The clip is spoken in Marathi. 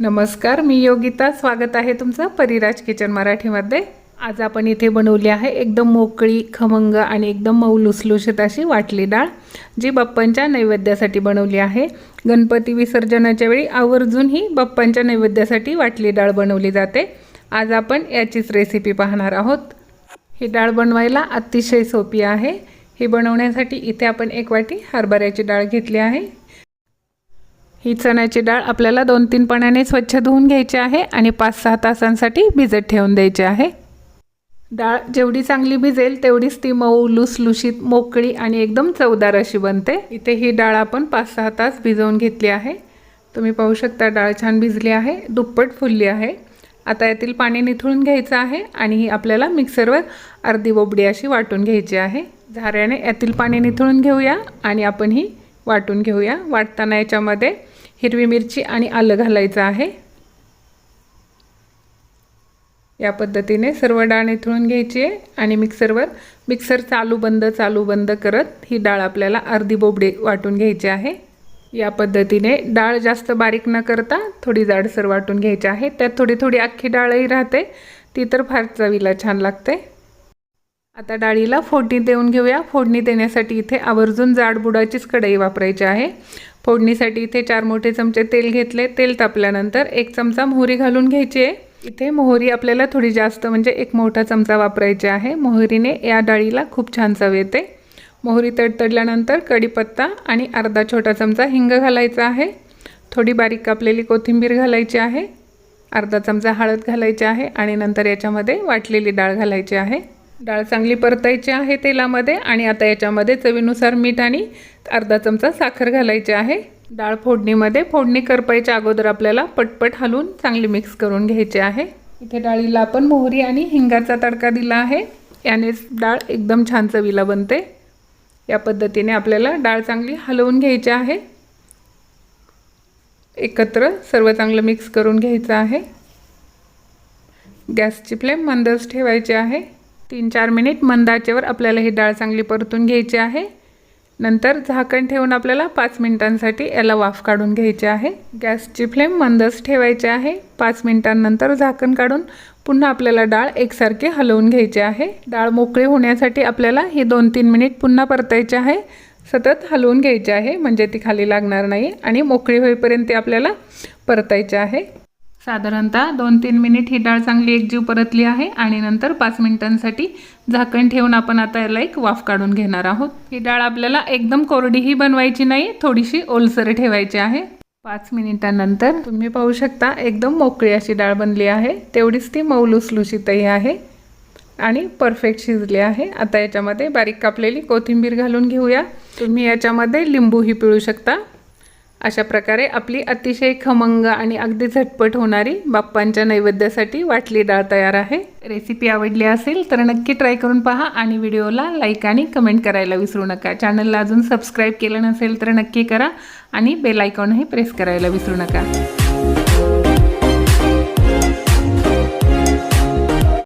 नमस्कार मी योगिता. स्वागत आहे तुमचं परिराज किचन मराठीमध्ये. आज आपण इथे बनवली आहे एकदम मोकळी खमंग आणि एकदम मऊ लुसलुशीत अशी वाटली डाळ जी बाप्पांच्या नैवेद्यासाठी बनवली आहे. गणपती विसर्जनाच्या वेळी आवर्जून ही बाप्पांच्या नैवेद्यासाठी वाटली डाळ बनवली जाते. आज आपण याचीच रेसिपी पाहणार आहोत. ही डाळ बनवायला अतिशय सोपी आहे. ही बनवण्यासाठी इथे आपण एक वाटी हरभऱ्याची डाळ घेतली आहे. ही चण्याची डाळ आपल्याला दोन तीन पाण्याने स्वच्छ धुवून घ्यायची आहे आणि पाच सहा तासांसाठी भिजत ठेवून द्यायची आहे. डाळ जेवढी चांगली भिजेल तेवढीच ती मऊ लुसलुशीत मोकळी आणि एकदम चवदार अशी बनते. इथे ही डाळ आपण पाच सहा तास भिजवून घेतली आहे. तुम्ही पाहू शकता डाळ छान भिजली आहे दुप्पट फुलली आहे. आता यातील पाणी निथळून घ्यायचं आहे आणि ही आपल्याला मिक्सरवर अर्धी बोबडी अशी वाटून घ्यायची आहे. झाऱ्याने यातील पाणी निथळून घेऊया आणि आपण ही वाटून घेऊया. वाटताना याच्यामध्ये हिरवी मिरची आणि आलं घालायचं आहे. या पद्धतीने सर्व डाळ निथळून घ्यायची आहे आणि मिक्सरवर मिक्सर चालू बंद चालू बंद करत ही डाळ आपल्याला अर्धी बोबडी वाटून घ्यायची आहे. या पद्धतीने डाळ जास्त बारीक न करता थोडी जाडसर वाटून घ्यायची आहे. त्यात थोडी थोडी अख्खी डाळही राहते. ती तर फार चवीला छान लागते. आता डाळीला फोडणी देऊन घेऊया. फोडणी देण्यासाठी इथे आवर्जून जाड बुडाचीच कढई वापरायची आहे. फोडणीसाठी इथे चार मोठे चमचे तेल घेतले. तेल तापल्यानंतर एक चमचा मोहरी घालून घ्यायची आहे. इथे मोहरी आपल्याला थोडी जास्त म्हणजे एक मोठा चमचा वापरायची आहे. मोहरीने या डाळीला खूप छान चव येते. मोहरी तडतडल्यानंतर कढीपत्ता आणि अर्धा छोटा चमचा हिंग घालायचा आहे. थोडी बारीक कापलेली कोथिंबीर घालायची आहे. अर्धा चमचा हळद घालायची आहे आणि नंतर याच्यामध्ये वाटलेली डाळ घालायची आहे. डाळ चांगली परतायची आहे तेलामध्ये आणि आता याच्यामध्ये चवीनुसार मीठ आणि अर्धा चमचा साखर घालायची आहे. डाळ फोडणीमध्ये फोडणी करपायच्या अगोदर आपल्याला पटपट हलवून चांगली मिक्स करून घ्यायची आहे. इथे डाळीला आपण मोहरी आणि हिंगाचा तडका दिला आहे. यानेच डाळ एकदम छान चवीला बनते. या पद्धतीने आपल्याला डाळ चांगली हलवून घ्यायची आहे. एकत्र सर्व चांगलं मिक्स करून घ्यायचं आहे. गॅसची फ्लेम मंदच ठेवायची आहे. तीन चार मिनिट मंद आचेवर आपल्याला ही डाळ चांगली परतून घ्यायची आहे. नंतर झाकण ठेवून आपल्याला पाच मिनिटांसाठी याला वाफ काढून घ्यायची आहे. गॅसची फ्लेम मंदच ठेवायची आहे. पाच मिनिटांनंतर झाकण काढून पुन्हा आपल्याला डाळ एकसारखी हलवून घ्यायची आहे. डाळ मोकळी होण्यासाठी आपल्याला ही दोन तीन मिनिट पुन्हा परतायची आहे. सतत हलवून घ्यायची आहे म्हणजे ती खाली लागणार नाही आणि मोकळी होईपर्यंत ती आपल्याला परतायची आहे. साधारणतः दोन तीन मिनिट ही डाळ चांगली एकजीव परतली आहे आणि नंतर पाच मिनिटांसाठी झाकण ठेवून आपण आता याला एक वाफ काढून घेणार आहोत. ही डाळ आपल्याला एकदम कोरडीही बनवायची नाही थोडीशी ओलसर ठेवायची आहे. पाच मिनिटांनंतर तुम्ही पाहू शकता एकदम मोकळी अशी डाळ बनली आहे. तेवढीच ती मऊलुसलुशीतही आहे आणि परफेक्ट शिजली आहे. आता याच्यामध्ये बारीक कापलेली कोथिंबीर घालून घेऊया. तुम्ही याच्यामध्ये लिंबूही पिळू शकता. अशा प्रकारे आपली अतिशय खमंग आणि अगदी झटपट होणारी बाप्पांच्या नैवेद्यासाठी वाटली डाळ तयार आहे. रेसिपी आवडली असेल तर नक्की ट्राय करून पहा आणि व्हिडिओला लाईक आणि कमेंट करायला विसरू नका. चॅनलला अजून सबस्क्राईब केलं नसेल तर नक्की करा आणि बेल आयकॉनही प्रेस करायला विसरू नका.